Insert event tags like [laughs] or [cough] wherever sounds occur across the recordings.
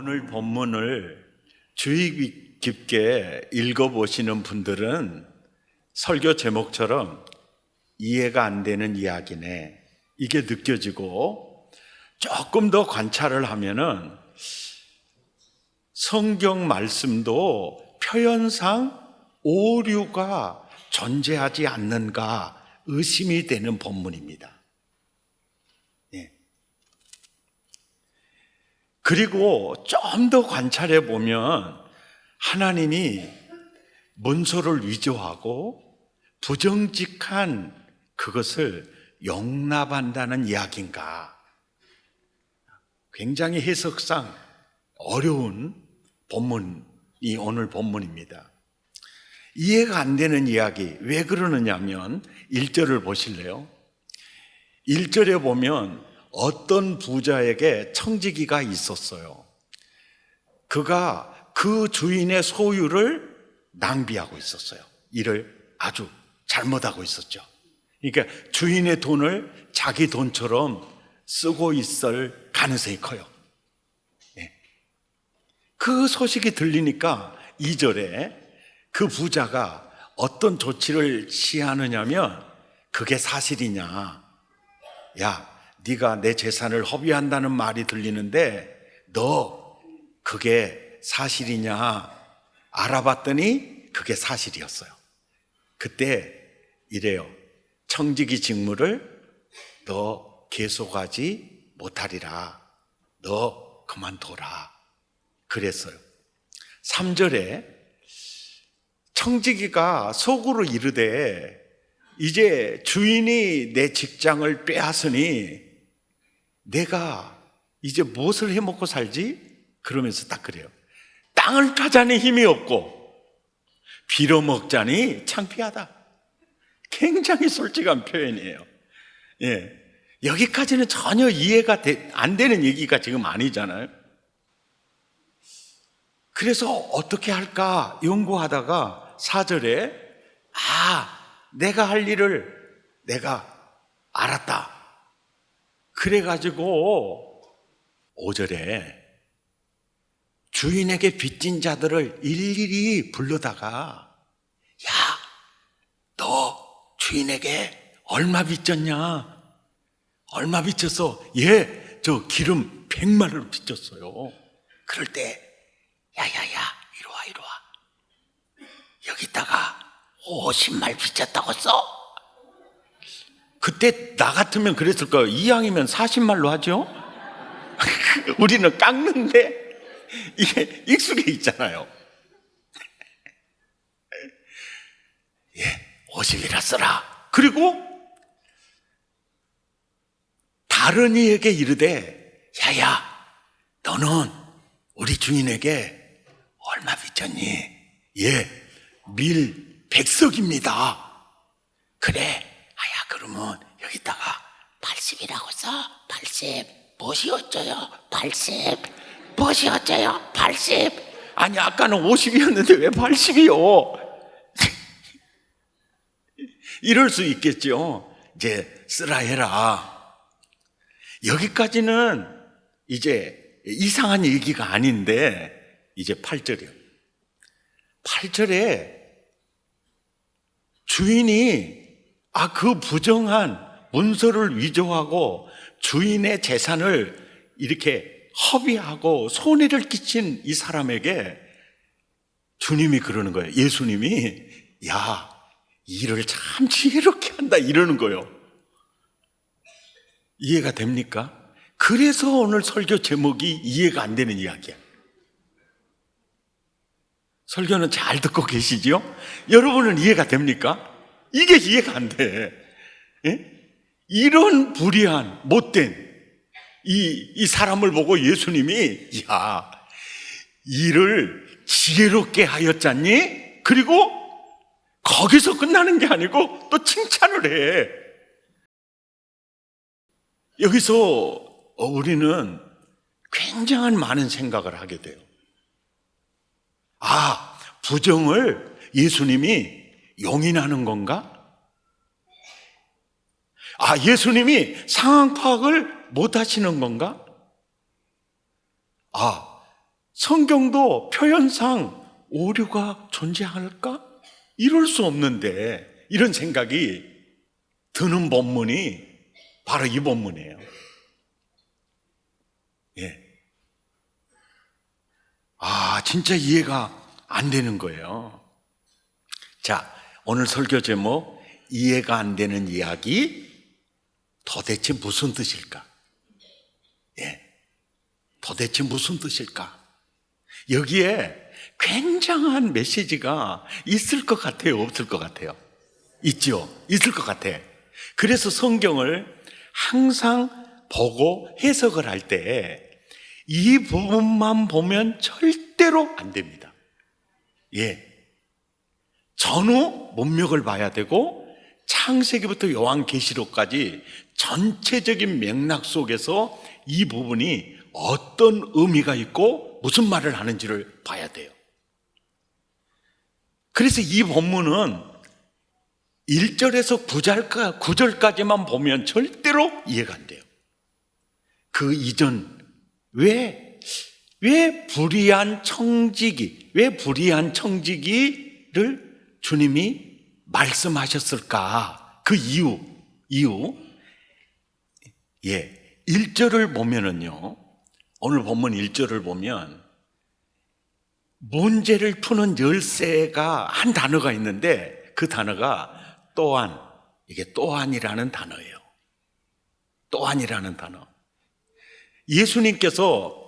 오늘 본문을 주의 깊게 읽어보시는 분들은 설교 제목처럼 이해가 안 되는 이야기네. 이게 느껴지고 조금 더 관찰을 하면은 성경 말씀도 표현상 오류가 존재하지 않는가 의심이 되는 본문입니다. 그리고 좀 더 관찰해 보면 하나님이 문서를 위조하고 부정직한 그것을 용납한다는 이야기인가? 굉장히 해석상 어려운 본문이 오늘 본문입니다. 이해가 안 되는 이야기, 왜 그러느냐면 1절을 보실래요? 1절에 보면 어떤 부자에게 청지기가 있었어요. 그가 그 주인의 소유를 낭비하고 있었어요. 일을 아주 잘못하고 있었죠. 그러니까 주인의 돈을 자기 돈처럼 쓰고 있을 가능성이 커요. 네. 그 소식이 들리니까 2절에 그 부자가 어떤 조치를 취하느냐면 그게 사실이냐. 야, 네가 내 재산을 허비한다는 말이 들리는데 너 그게 사실이냐 알아봤더니 그게 사실이었어요. 그때 이래요. 청지기 직무를 너 계속하지 못하리라. 너 그만둬라. 그랬어요. 3절에 청지기가 속으로 이르되 이제 주인이 내 직장을 빼앗으니 내가 이제 무엇을 해 먹고 살지? 그러면서 딱 그래요. 땅을 타자니 힘이 없고 빌어먹자니 창피하다. 굉장히 솔직한 표현이에요. 예. 여기까지는 전혀 이해가 되, 안 되는 얘기가 지금 아니잖아요. 그래서 어떻게 할까 연구하다가 사절에 아, 내가 할 일을 내가 알았다. 그래가지고 5절에 주인에게 빚진 자들을 일일이 불러다가 야, 너 주인에게 얼마 빚졌냐? 얼마 빚졌어? 예, 저 기름 100마리를 빚졌어요. 그럴 때 야야야, 이리 와, 이리 와. 여기다가 50말 빚졌다고 써? 그때 나 같으면 그랬을 거예요. 이왕이면 40말로 하죠? [laughs] 우리는 깎는데 이게 익숙해 있잖아요. [laughs] 예, 50이라 써라. 그리고 다른 이에게 이르되, 야야, 너는 우리 주인에게 얼마 빚졌니? 예, 밀 백석입니다. 그래, 아야, 그러면 여기다가 80이라고 써. 80. 무엇이 어쩌요? 80. 무엇이 어쩌요? 80. 아니, 아까는 50이었는데 왜 80이요? 이럴 수 있겠죠. 이제 쓰라 해라. 여기까지는 이제 이상한 얘기가 아닌데, 이제 8절이요. 8절에 주인이 아, 그 부정한 문서를 위조하고 주인의 재산을 이렇게 허비하고 손해를 끼친 이 사람에게 주님이 그러는 거예요. 예수님이 야, 일을 참 지혜롭게 한다 이러는 거예요. 이해가 됩니까? 그래서 오늘 설교 제목이 이해가 안 되는 이야기야. 설교는 잘 듣고 계시지요? 여러분은 이해가 됩니까? 이게 이해가 안 돼. 예? 이런 불의한, 못된 이, 이 사람을 보고 예수님이, 야, 일을 지혜롭게 하였잖니? 그리고 거기서 끝나는 게 아니고 또 칭찬을 해. 여기서 우리는 굉장한 많은 생각을 하게 돼요. 아, 부정을 예수님이 용인하는 건가? 아, 예수님이 상황 파악을 못 하시는 건가? 아, 성경도 표현상 오류가 존재할까? 이럴 수 없는데 이런 생각이 드는 본문이 바로 이 본문이에요. 예. 아, 진짜 이해가 안 되는 거예요. 자, 오늘 설교 제목 이해가 안 되는 이야기 도대체 무슨 뜻일까? 예. 도대체 무슨 뜻일까? 여기에 굉장한 메시지가 있을 것 같아요? 없을 것 같아요? 있죠? 있을 것 같아. 그래서 성경을 항상 보고 해석을 할 때 이 부분만 보면 절대로 안 됩니다. 예. 전후 문맥을 봐야 되고 창세기부터 요한계시록까지 전체적인 맥락 속에서 이 부분이 어떤 의미가 있고 무슨 말을 하는지를 봐야 돼요. 그래서 이 본문은 1절에서 9절까, 9절까지만 보면 절대로 이해가 안 돼요. 그 이전, 왜, 왜 불의한 청지기, 왜 불의한 청지기를 주님이 말씀하셨을까? 그 이유, 이유. 예, 1절을 보면은요, 오늘 본문 1절을 보면 문제를 푸는 열쇠가 한 단어가 있는데 그 단어가 또한, 이게 또한이라는 단어예요. 또한이라는 단어. 예수님께서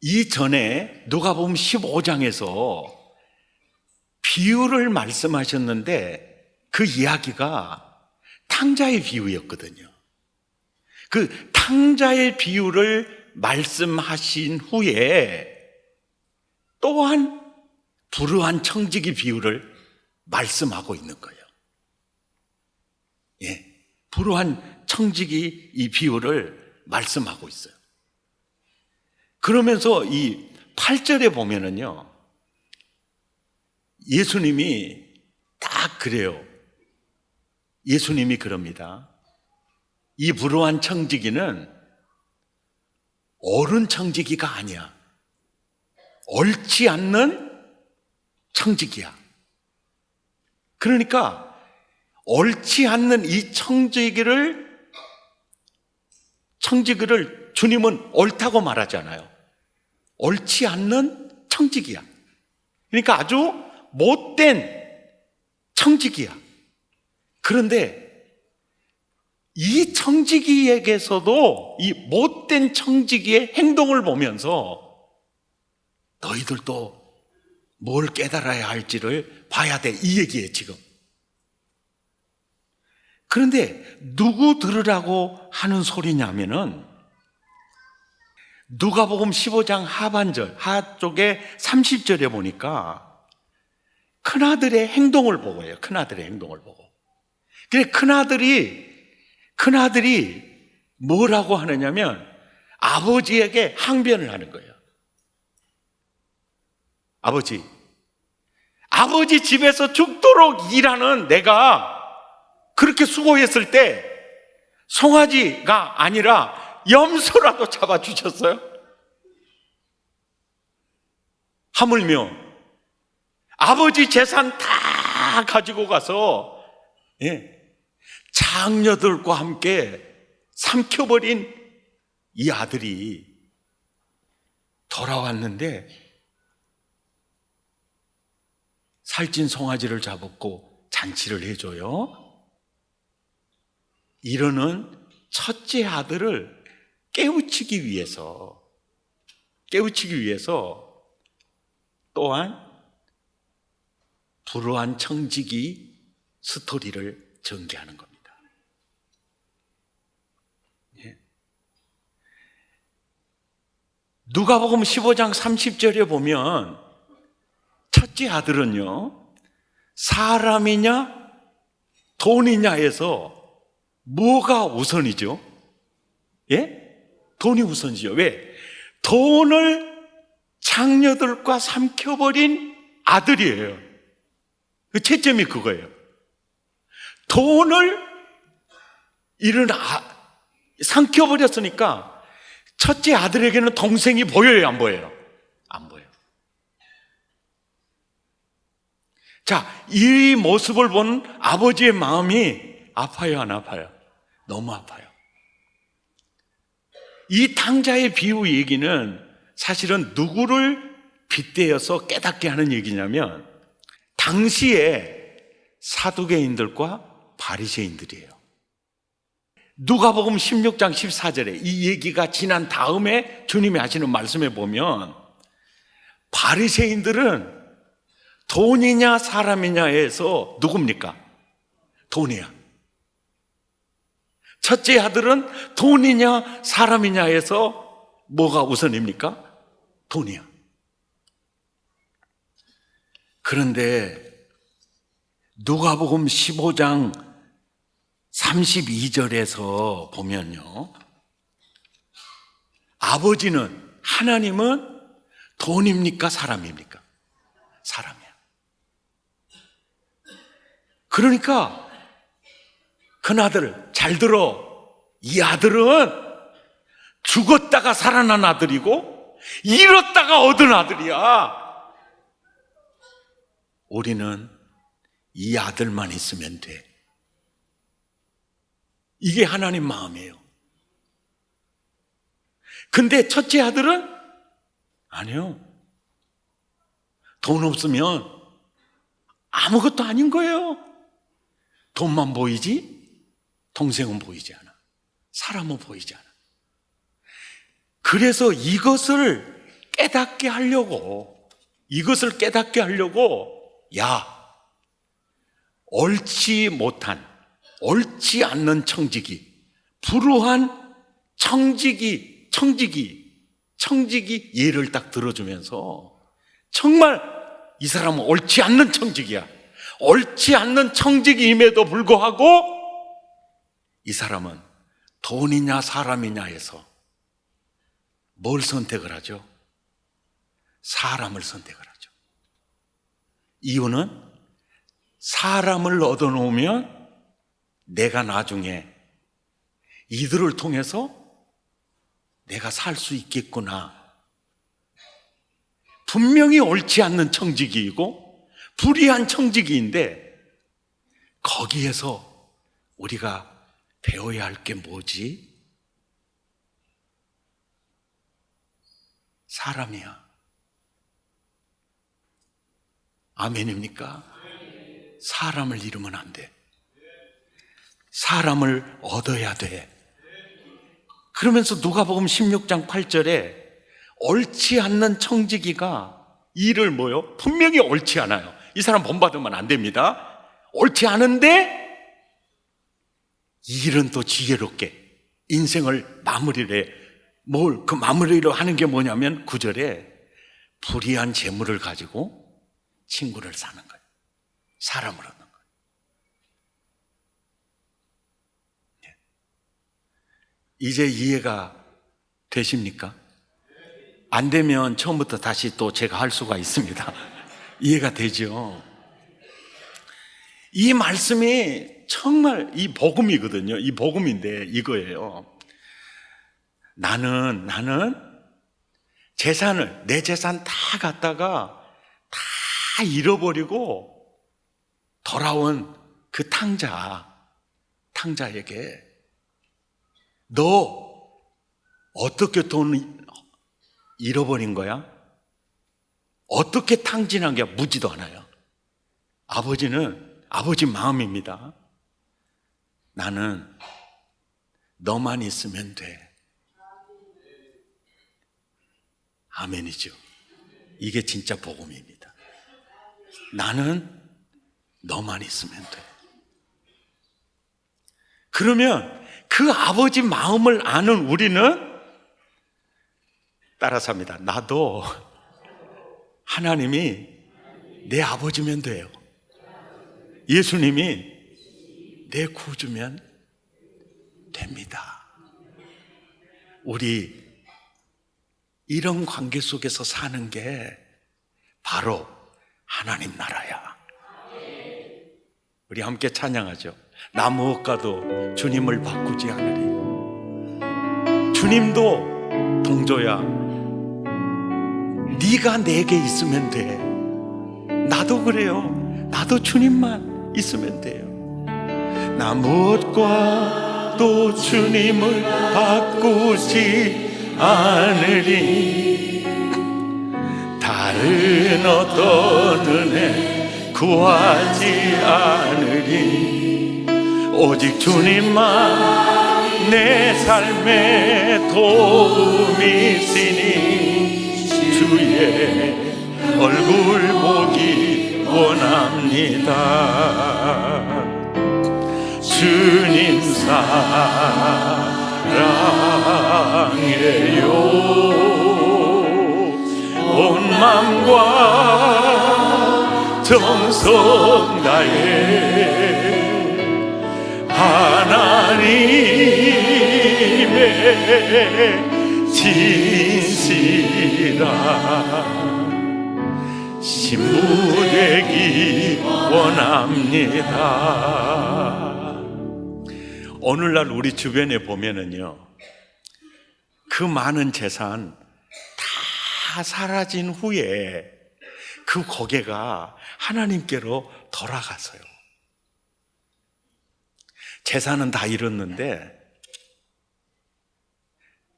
이전에 누가 보면 15장에서 비유를 말씀하셨는데 그 이야기가 탕자의 비유였거든요. 그 탕자의 비유를 말씀하신 후에 또한 불우한 청지기 비유를 말씀하고 있는 거예요. 예. 불우한 청지기 이 비유를 말씀하고 있어요. 그러면서 이 8절에 보면은요, 예수님이 딱 그래요. 예수님이 그럽니다. 이 불우한 청지기는 옳은 청지기가 아니야. 옳지 않는 청지기야. 그러니까 옳지 않는 이 청지기를 청지기를 주님은 옳다고 말하잖아요. 옳지 않는 청지기야. 그러니까 아주 못된 청지기야. 그런데 이 청지기에게서도 이 못된 청지기의 행동을 보면서 너희들도 뭘 깨달아야 할지를 봐야 돼. 이 얘기예요, 지금. 그런데 누구 들으라고 하는 소리냐면은 누가복음 15장 하반절, 하 쪽에 30절에 보니까 큰아들의 행동을 보고요. 큰아들의 행동을 보고. 그래, 큰아들이, 큰아들이 뭐라고 하느냐면 아버지에게 항변을 하는 거예요. 아버지, 아버지 집에서 죽도록 일하는 내가 그렇게 수고했을 때 송아지가 아니라 염소라도 잡아주셨어요? 하물며 아버지 재산 다 가지고 가서 예, 장녀들과 함께 삼켜버린 이 아들이 돌아왔는데 살찐 송아지를 잡았고 잔치를 해줘요. 이러는 첫째 아들을 깨우치기 위해서, 깨우치기 위해서 또한 불우한 청지기 스토리를 전개하는 겁니다. 예. 누가복음 15장 30절에 보면 첫째 아들은요 사람이냐 돈이냐에서 뭐가 우선이죠? 예? 돈이 우선이죠. 왜? 돈을 장녀들과 삼켜버린 아들이에요. 그 채점이 그거예요. 돈을 일은 아, 삼켜버렸으니까 첫째 아들에게는 동생이 보여요, 안 보여요? 안 보여요. 자, 이 모습을 본 아버지의 마음이 아파요, 안 아파요? 너무 아파요. 이 탕자의 비유 얘기는 사실은 누구를 빗대어서 깨닫게 하는 얘기냐면 당시에 사두개인들과 바리새인들이에요. 누가복음 16장 14절에 이 얘기가 지난 다음에 주님이 하시는 말씀에 보면 바리새인들은 돈이냐 사람이냐에서 누굽니까? 돈이야. 첫째 아들은 돈이냐 사람이냐에서 뭐가 우선입니까? 돈이야. 그런데 누가복음 15장 32절에서 보면요. 아버지는 하나님은 돈입니까 사람입니까? 사람이야. 그러니까 그 아들 잘 들어. 이 아들은 죽었다가 살아난 아들이고 잃었다가 얻은 아들이야. 우리는 이 아들만 있으면 돼. 이게 하나님 마음이에요. 근데 첫째 아들은 아니요. 돈 없으면 아무것도 아닌 거예요. 돈만 보이지 동생은 보이지 않아. 사람은 보이지 않아. 그래서 이것을 깨닫게 하려고 이것을 깨닫게 하려고 야 옳지 못한 옳지 않는 청지기 불우한 청지기 청지기 청지기 예를 딱 들어주면서 정말 이 사람은 옳지 않는 청지기야 옳지 않는 청지기임에도 불구하고 이 사람은 돈이냐 사람이냐 해서 뭘 선택을 하죠? 사람을 선택을 하죠. 이유는 사람을 얻어놓으면 내가 나중에 이들을 통해서 내가 살 수 있겠구나. 분명히 옳지 않는 청지기이고 불의한 청지기인데 거기에서 우리가 배워야 할 게 뭐지? 사람이야. 아멘입니까? 사람을 잃으면 안 돼. 사람을 얻어야 돼. 그러면서 누가복음 16장 8절에 옳지 않는 청지기가 일을 뭐요? 분명히 옳지 않아요. 이 사람 본받으면 안 됩니다. 옳지 않은데 일은 또 지혜롭게 인생을 마무리를 해. 뭘 그 마무리를 하는 게 뭐냐면 구절에 불의한 재물을 가지고 친구를 사는 거예요. 사람을 얻는 거예요. 네. 이제 이해가 되십니까? 안 되면 처음부터 다시 또 제가 할 수가 있습니다. [laughs] 이해가 되죠? 이 말씀이 정말 이 복음이거든요. 이 복음인데 이거예요. 나는, 나는 재산을, 내 재산 다 갖다가 다 잃어버리고 돌아온 그 탕자, 탕자에게 너 어떻게 돈 잃어버린 거야? 어떻게 탕진한 게 묻지도 않아요. 아버지는 아버지 마음입니다. 나는 너만 있으면 돼. 아멘이죠. 이게 진짜 복음입니다. 나는 너만 있으면 돼. 그러면 그 아버지 마음을 아는 우리는 따라서 합니다. 나도 하나님이 내 아버지면 돼요. 예수님이 내 구주면 됩니다. 우리 이런 관계 속에서 사는 게 바로 하나님 나라야. 우리 함께 찬양하죠. 나 무엇과도 주님을 바꾸지 않으리. 주님도 동조야. 네가 내게 있으면 돼. 나도 그래요. 나도 주님만 있으면 돼요. 나 무엇과 또 주님을 바꾸지 않으리 다른 어떤 은혜 구하지 않으리. 오직 주님만 내 삶의 도움이시니 주의 얼굴 보기 원합니다. 주님 사랑해요 온 맘과 정성 다해 하나님의 진실한 신부되기 원합니다. 오늘날 우리 주변에 보면은요, 그 많은 재산 다 사라진 후에 그 고개가 하나님께로 돌아가서요. 재산은 다 잃었는데,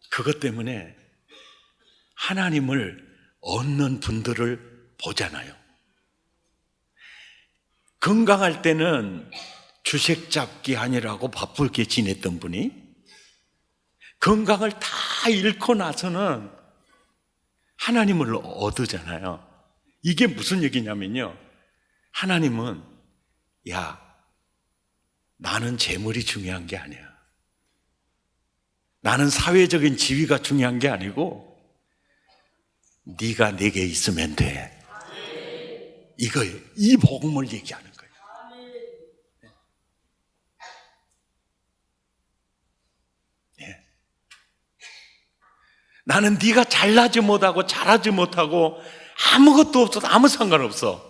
그것 때문에 하나님을 얻는 분들을 보잖아요. 건강할 때는 주색 잡기 아니라고 바쁘게 지냈던 분이 건강을 다 잃고 나서는 하나님을 얻으잖아요. 이게 무슨 얘기냐면요. 하나님은 야 나는 재물이 중요한 게 아니야. 나는 사회적인 지위가 중요한 게 아니고 네가 내게 있으면 돼. 이거예요. 이 복음을 얘기하는 거예요. 예. 나는 네가 잘나지 못하고 잘하지 못하고 아무것도 없어도 아무 상관없어.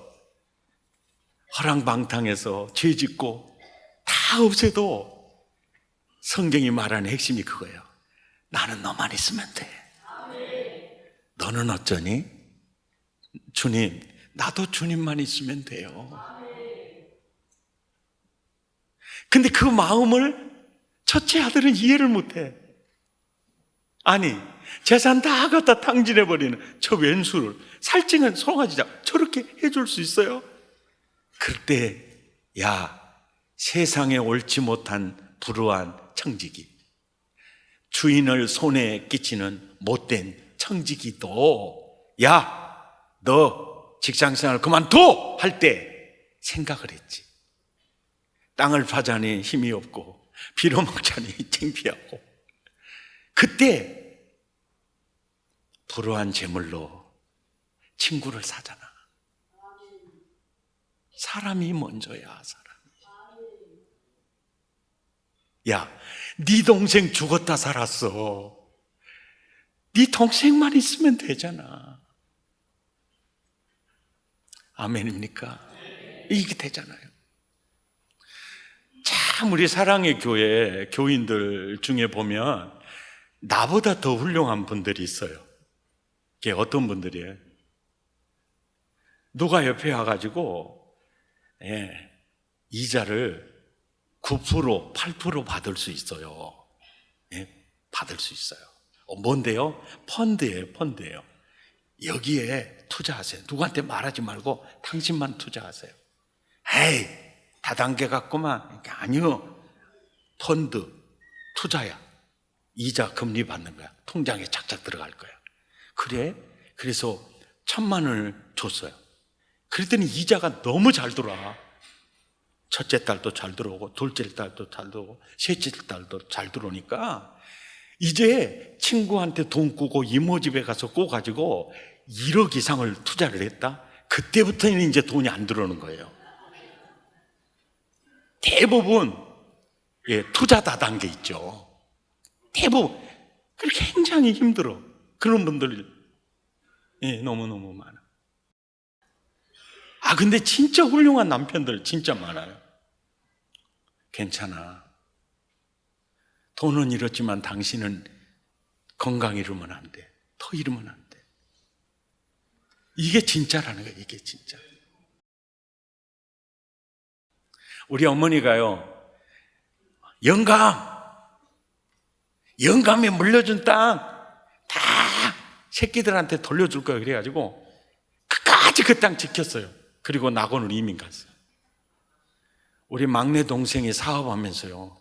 허랑방탕해서 죄 짓고 다 없애도 성경이 말하는 핵심이 그거예요. 나는 너만 있으면 돼. 너는 어쩌니? 주님, 나도 주님만 있으면 돼요. 근데 그 마음을 첫째 아들은 이해를 못해. 아니, 재산 다 갖다 탕진해버리는 저 왼수를 살찌는 송아지자 저렇게 해줄 수 있어요? 그때, 야, 세상에 옳지 못한 불우한 청지기, 주인을 손에 끼치는 못된 청지기도, 야, 너 직장생활 그만둬! 할 때 생각을 했지. 땅을 파자니 힘이 없고, 빌어먹자니 [laughs] 창피하고. 그때, 불우한 재물로 친구를 사잖아. 사람이 먼저야, 사람이. 야, 네 동생 죽었다 살았어. 네 동생만 있으면 되잖아. 아멘입니까? 이게 되잖아요. 참 우리 사랑의 교회 교인들 중에 보면 나보다 더 훌륭한 분들이 있어요. 그게 어떤 분들이에요? 누가 옆에 와가지고 예, 이자를 9% 8% 받을 수 있어요. 예, 받을 수 있어요. 어, 뭔데요? 펀드예요, 펀드예요. 여기에 투자하세요. 누구한테 말하지 말고 당신만 투자하세요. 에이, 다단계 같구만. 아니요. 펀드, 투자야. 이자 금리 받는 거야. 통장에 착착 들어갈 거야. 그래? 그래서 천만 원을 줬어요. 그랬더니 이자가 너무 잘 들어와. 첫째 딸도 잘 들어오고, 둘째 딸도 잘 들어오고, 셋째 딸도 잘 들어오니까, 이제 친구한테 돈 꾸고 이모 집에 가서 꾸가지고 1억 이상을 투자를 했다? 그때부터는 이제 돈이 안 들어오는 거예요. 대부분, 예, 투자 다단계 있죠. 대부분, 그렇게 굉장히 힘들어. 그런 분들, 예, 너무너무 많아. 아, 근데 진짜 훌륭한 남편들 진짜 많아요. 괜찮아. 돈은 잃었지만 당신은 건강 잃으면 안 돼. 더 잃으면 안 돼. 이게 진짜라는 거야, 이게 진짜. 우리 어머니가요, 영감, 영감이 물려준 땅다 새끼들한테 돌려줄 거야. 그래가지고 끝까지 그 땅 지켰어요. 그리고 낙원으로 이민 갔어요. 우리 막내 동생이 사업하면서요.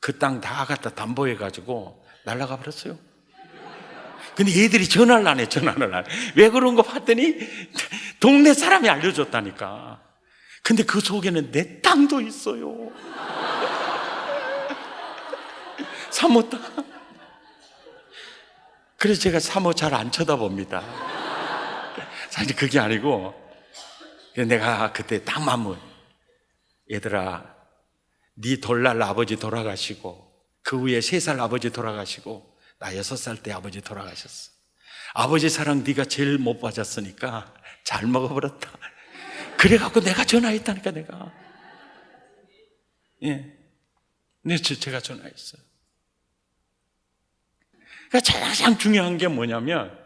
그 땅 다 갖다 담보해가지고 날라가 버렸어요. 근데 얘들이 전화를 안 해, 전화를 안 해. 왜 그런 거 봤더니 동네 사람이 알려줬다니까. 근데 그 속에는 내 땅도 있어요. [laughs] 사모 땅. 그래서 제가 사모 잘 안 쳐다봅니다. [laughs] 사실 그게 아니고, 내가 그때 딱 마음, 얘들아, 네 돌날 아버지 돌아가시고, 그 후에 세 살 아버지 돌아가시고, 나 여섯 살 때 아버지 돌아가셨어. 아버지 사랑 네가 제일 못 받았으니까 잘 먹어버렸다. 그래갖고 내가 전화했다니까 내가. 예, 네, 저- 제가 전화했어요. 그러니까 가장 중요한 게 뭐냐면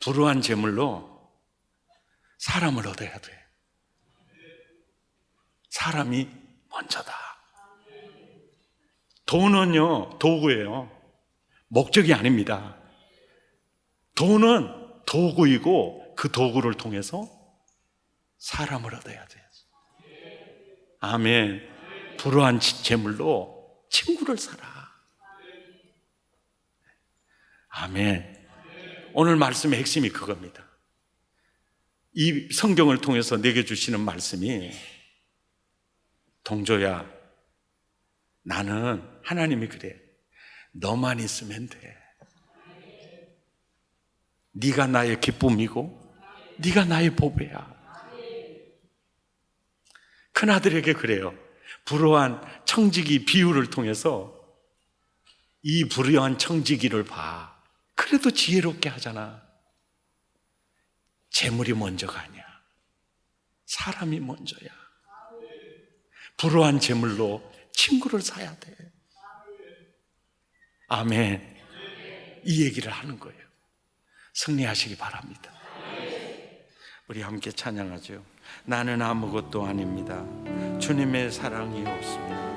불우한 재물로 사람을 얻어야 돼. 사람이 먼저다. 돈은요, 도구예요. 목적이 아닙니다. 돈은 도구이고 그 도구를 통해서 사람을 얻어야 돼요. 아멘. 불우한 재물로 친구를 사라. 아멘. 오늘 말씀의 핵심이 그겁니다. 이 성경을 통해서 내게 주시는 말씀이 동조야, 나는 하나님이 그래. 너만 있으면 돼. 네가 나의 기쁨이고 네가 나의 보배야. 큰 아들에게 그래요. 불우한 청지기 비유를 통해서 이 불우한 청지기를 봐. 그래도 지혜롭게 하잖아. 재물이 먼저가 아니야. 사람이 먼저야. 불우한 재물로 친구를 사야 돼. 아멘. 이 얘기를 하는 거예요. 승리하시기 바랍니다. 우리 함께 찬양하죠. 나는 아무것도 아닙니다. 주님의 사랑이 없습니다.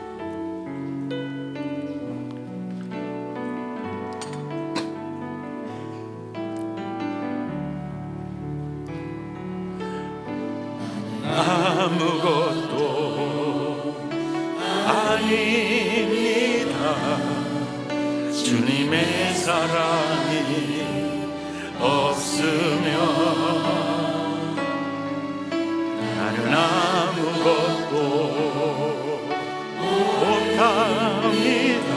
아무것도 아닙니다. 주님의 사랑이 없으면 나는 아무것도 못합니다.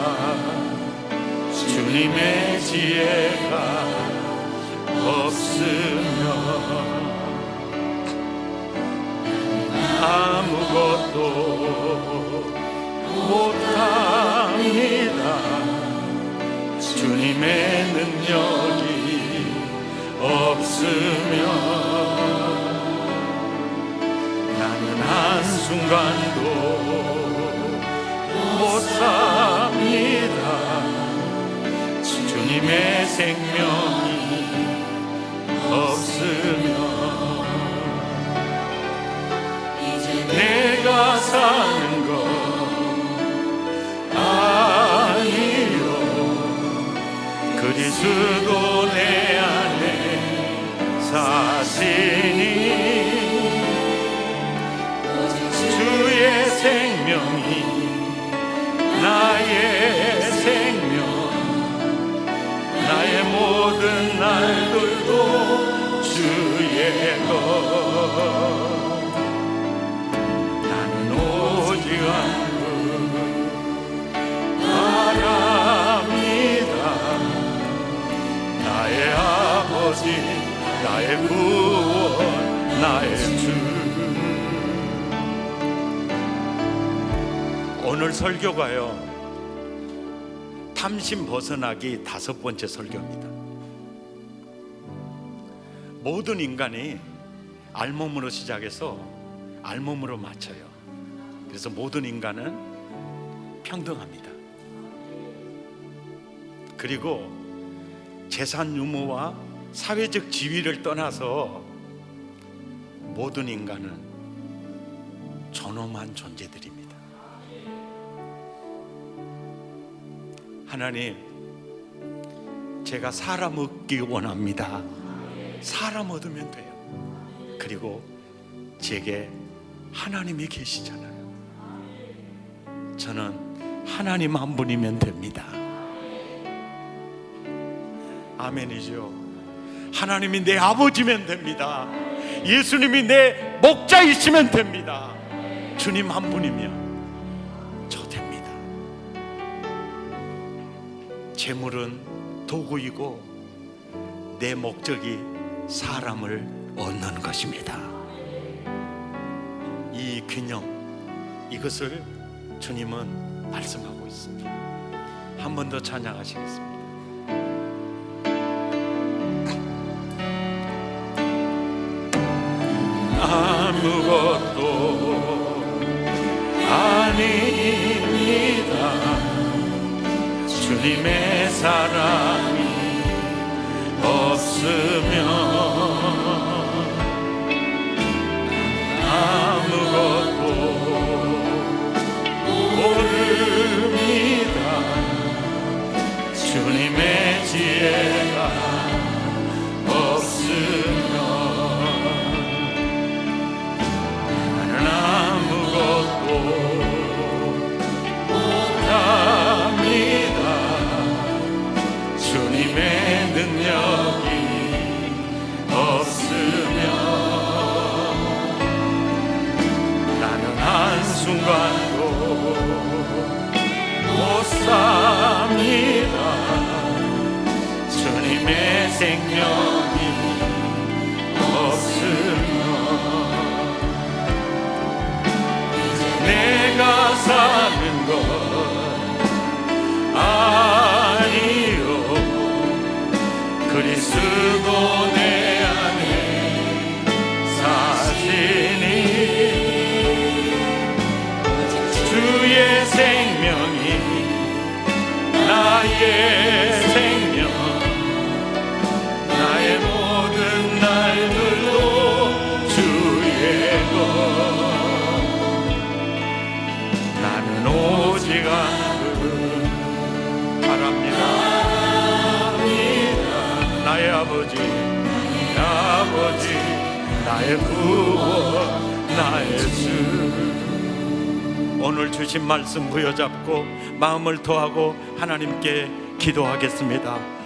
주님의 지혜가 없으면 아무것도 못합니다. 주님의 능력이 없으면 나는 한순간도 못 삽니다. 주님의 생명이 없으면 그리스도 내 안에 사시니 주의 생명이 나의 생명 나의 모든 날들도 주의 것 아버지 나의 구원 나의 주 오늘 설교가요 탐심 벗어나기 다섯 번째 설교입니다 모든 인간이 알몸으로 시작해서 알몸으로 맞춰요. 그래서 모든 인간은 평등합니다. 그리고 재산 유무와 사회적 지위를 떠나서 모든 인간은 존엄한 존재들입니다. 하나님, 제가 사람 얻기 원합니다. 사람 얻으면 돼요. 그리고 제게 하나님이 계시잖아요. 저는 하나님 한 분이면 됩니다. 아멘이죠. 하나님이 내 아버지면 됩니다. 예수님이 내 목자이시면 됩니다. 주님 한 분이면 저 됩니다. 재물은 도구이고 내 목적이 사람을 얻는 것입니다. 이 균형 이것을 주님은 말씀하고 있습니다. 한 번 더 찬양하시겠습니다. 주님의 사랑이 없으면 생명이 없으면 내가 사는 것 나의 구원 나의 주. 오늘 주신 말씀 부여잡고 마음을 토하고 하나님께 기도하겠습니다